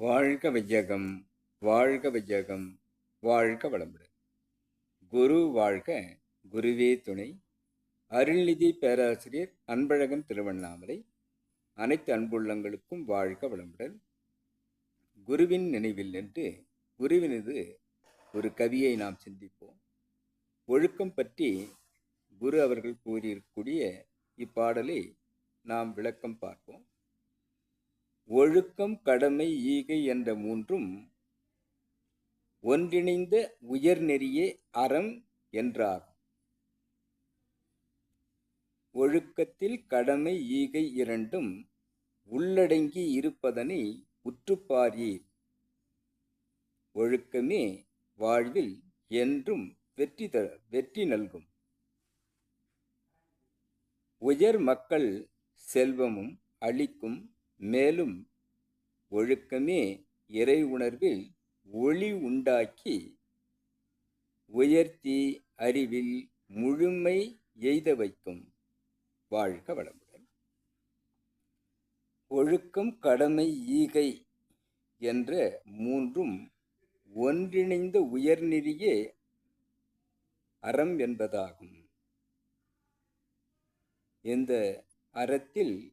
வாழ்க விஜயகம் வாழ்க விஜயகம் வாழ்க வளமுடன். குரு வாழ்க குருவே துணை. அருள்நிதி பேராசிரியர் அன்பழகன் திருவண்ணாமலை. அனைத்து அன்புள்ளங்களுக்கும் வாழ்க வளமுடன். குருவின் நினைவில் நின்று குருவினது ஒரு கவியை நாம் சிந்திப்போம். ஒழுக்கம் பற்றி குரு அவர்கள் கூறியிருக்கக்கூடிய இப்பாடலை நாம் விளக்கம் பார்ப்போம். ஒழுக்கம் கடமை ஈகை என்ற மூன்றும் ஒன்றிணைந்த உயர்நெறியே அறம் என்றார். ஒழுக்கத்தில் கடமை ஈகை இரண்டும் உள்ளடங்கி இருப்பதனை உற்றுப்பாரீர் ஒழுக்கமே வாழ்வில் என்றும் வெற்றி த வெற்றி நல்கும். உயர் மக்கள் செல்வமும் அளிக்கும் மேலும் ஒழுக்கமே இறை உணர்வில் ஒளி உண்டாக்கி உயர்த்தி அறிவில் முழுமை எய்த வைக்கும். வாழ்க வளமுடன். ஒழுக்கம் கடமை ஈகை என்ற மூன்றும் ஒன்றிணைந்த உயர்நெறியே அறம் என்பதாகும். இந்த அறத்தில்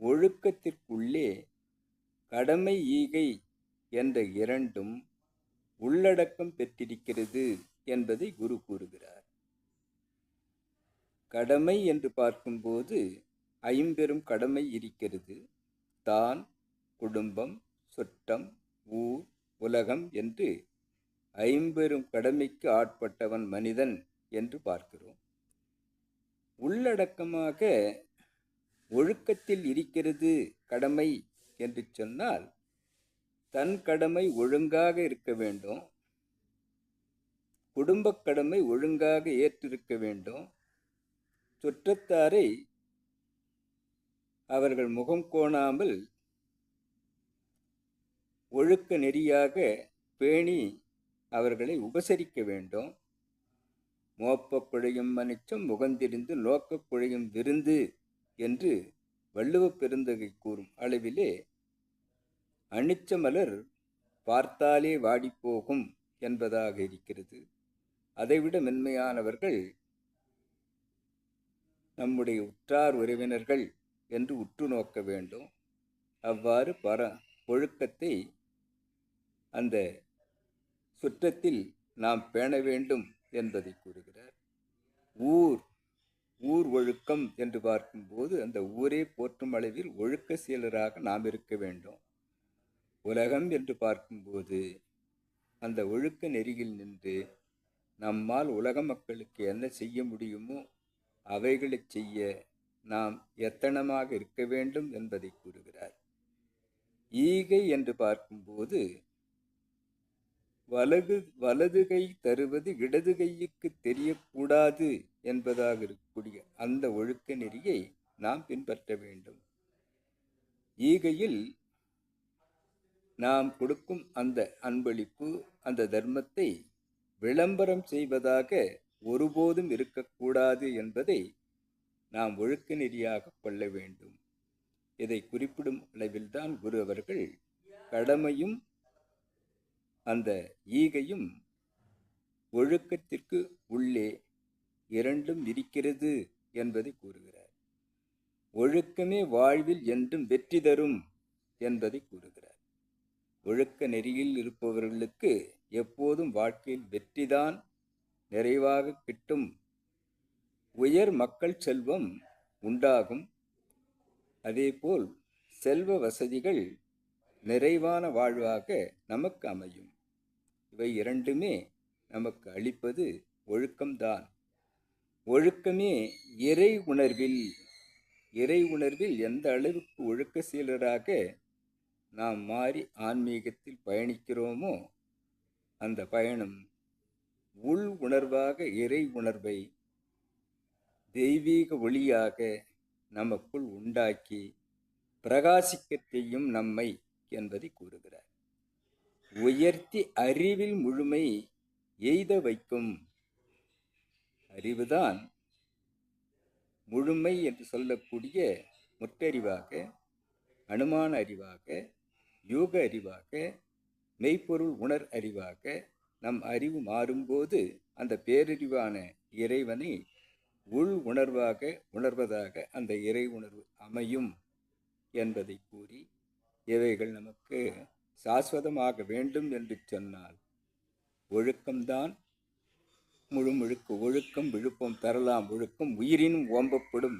ஒழுக்கத்திற்குள்ளே கடமை ஈகை என்ற இரண்டும் உள்ளடக்கம் பெற்றிருக்கிறது என்பதை குரு கூறுகிறார். கடமை என்று பார்க்கும்போது ஐம்பெரும் கடமை இருக்கிறது. தான் குடும்பம் சொட்டம் ஊர் உலகம் என்று ஐம்பெரும் கடமைக்கு ஆட்பட்டவன் மனிதன் என்று பார்க்கிறோம். உள்ளடக்கமாக ஒழுக்கத்தில் இருக்கிறது கடமை என்று சொன்னால் தன் கடமை ஒழுங்காக இருக்க வேண்டும். குடும்பக் கடமை ஒழுங்காக ஏற்றிருக்க வேண்டும். சுற்றத்தாரை அவர்கள் முகம் கோணாமல் ஒழுக்க நெறியாக பேணி அவர்களை உபசரிக்க வேண்டும். மோப்பக் குழையும் மனிச்சம் முகந்திருந்து நோக்கக் குழையும் விருந்து என்று வள்ளுவப் பெருந்தகை கூறும் அளவிலே அனிச்ச மலர் பார்த்தாலே வாடிப்போகும் என்பதாக இருக்கிறது. அதைவிட மென்மையானவர்கள் நம்முடைய உற்றார் உறவினர்கள் என்று உற்று நோக்க வேண்டும். அவ்வாறு பர ஒழுக்கத்தை அந்த சுற்றத்தில் நாம் பேண வேண்டும் என்பதை கூறுகிறார். ஊர் ஊர் ஒழுக்கம் என்று பார்க்கும்போது அந்த ஊரே போற்றும் அளவில் ஒழுக்க செயலராக நாம் இருக்க வேண்டும். உலகம் என்று பார்க்கும்போது அந்த ஒழுக்க நெறியில் நின்று நம்மால் உலக மக்களுக்கு என்ன செய்ய முடியுமோ அவைகளை செய்ய நாம் எத்தனமாக இருக்க வேண்டும் என்பதை கூறுகிறார். ஈகை என்று பார்க்கும்போது வலது வலது கை தருவது இடது கைக்கு தெரியக்கூடாது என்பதாக இருக்கக்கூடிய அந்த ஒழுக்க நெறியை நாம் பின்பற்ற வேண்டும். ஈகையில் நாம் கொடுக்கும் அந்த அன்பளிப்பு அந்த தர்மத்தை விளம்பரம் செய்வதாக ஒருபோதும் இருக்கக்கூடாது என்பதை நாம் ஒழுக்க நெறியாக கொள்ள வேண்டும். இதை குறிப்பிடும் அளவில்தான் குரு அவர்கள் கடமையும் அந்த ஈகையும் ஒழுக்கத்திற்கு உள்ளே இரண்டும் இருக்கிறது என்பதை கூறுகிறார். ஒழுக்கமே வாழ்வில் என்றும் வெற்றி தரும் என்பதை கூறுகிறார். ஒழுக்க நெறியில் இருப்பவர்களுக்கு எப்போதும் வாழ்க்கையில் வெற்றிதான் நிறைவாக கிட்டும். உயர் மக்கள் செல்வம் உண்டாகும். அதேபோல் செல்வ வசதிகள் நிறைவான வாழ்வாக நமக்கு அமையும். இவை இரண்டுமே நமக்கு அளிப்பது ஒழுக்கம்தான். ஒழுக்கமே இறை உணர்வில் இறை உணர்வில் எந்த அளவுக்கு ஒழுக்க சீலராக நாம் மாறி ஆன்மீகத்தில் பயணிக்கிறோமோ அந்த பயணம் உள் உணர்வாக இறை உணர்வை தெய்வீக ஒளியாக நமக்குள் உண்டாக்கி பிரகாசிக்க செய்யும் நம்மை என்பதை கூறுகிறார். உயர்த்தி அறிவில் முழுமை எய்த வைக்கும் அறிவுதான் முழுமை என்று சொல்லக்கூடிய முற்றறிவாக அனுமான அறிவாக யோக அறிவாக மெய்ப்பொருள் உணர் அறிவாக நம் அறிவு மாறும்போது அந்த பேரறிவான இறைவனை உள் உணர்வாக உணர்வதாக அந்த இறை உணர்வு அமையும் என்பதை கூறி இவைகள் நமக்கு சாஸ்வதமாக வேண்டும் என்று சொன்னால் ஒழுக்கம்தான் முழு முழுக்க ஒழுக்கம் விழுப்பம் தரலாம் ஒழுக்கம் உயிரினும் ஓம்பப்படும்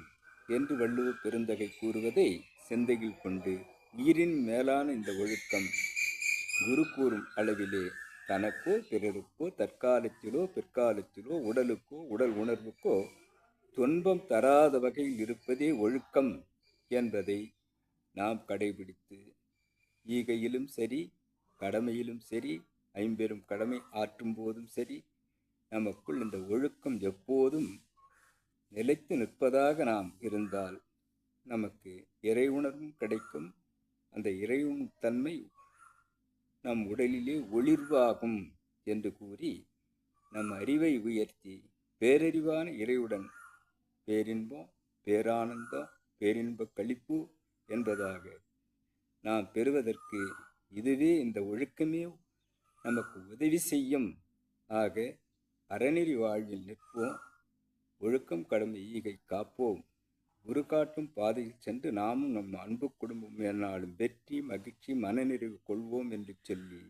என்று வள்ளுவ பெருந்தகை கூறுவதை சிந்தையில் கொண்டு உயிரின் மேலான இந்த ஒழுக்கம் குரு கூறும் அளவிலே தனக்கோ பிறருக்கோ தற்காலத்திலோ பிற்காலத்திலோ உடலுக்கோ உடல் உணர்வுக்கோ துன்பம் தராத வகையில் இருப்பதே ஒழுக்கம் என்பதை நாம் கடைபிடித்து ஈகையிலும் சரி கடமையிலும் சரி ஐம்பெரும் கடமை ஆற்றும் போதும் சரி நமக்குள் இந்த ஒழுக்கம் எப்போதும் நிலைத்து நிற்பதாக நாம் இருந்தால் நமக்கு இறை உணர்வும் கிடைக்கும். அந்த இறை தன்மை நம் உடலிலே ஒளிர்வாகும் என்று கூறி நம் அறிவை உயர்த்தி பேரறிவான இறைவுடன் பேரின்பம் பேரானந்தம் பேரின்ப கழிப்பு என்பதாக நாம் பெறுவதற்கு இதுவே இந்த ஒழுக்கமே நமக்கு உதவி செய்யும். ஆக அறநெறி வாழ்வில் நிற்போம். ஒழுக்கம் கடந்த ஈகை காப்போம். குரு காட்டும் பாதையில் சென்று நாமும் நம் அன்பு குடும்பம் என்னாலும் வெற்றி மகிழ்ச்சி மனநிறைவு கொள்வோம் என்று சொல்லி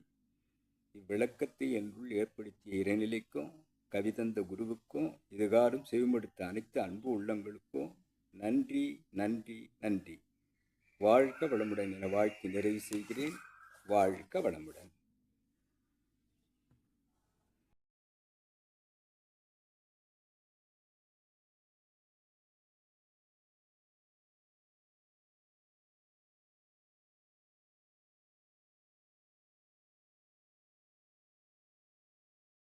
இவ்விளக்கத்தை என்னுள் ஏற்படுத்திய இறைநிலைக்கும் கவிதந்த குருவுக்கும் இதுகாரும் செவிமடுத்த அனைத்து அன்பு உள்ளங்களுக்கும் நன்றி நன்றி நன்றி. வாழ்க வளமுடன் என வாழ்க்கை நிறைவு செய்கிறேன். வாழ்க வளமுடன்.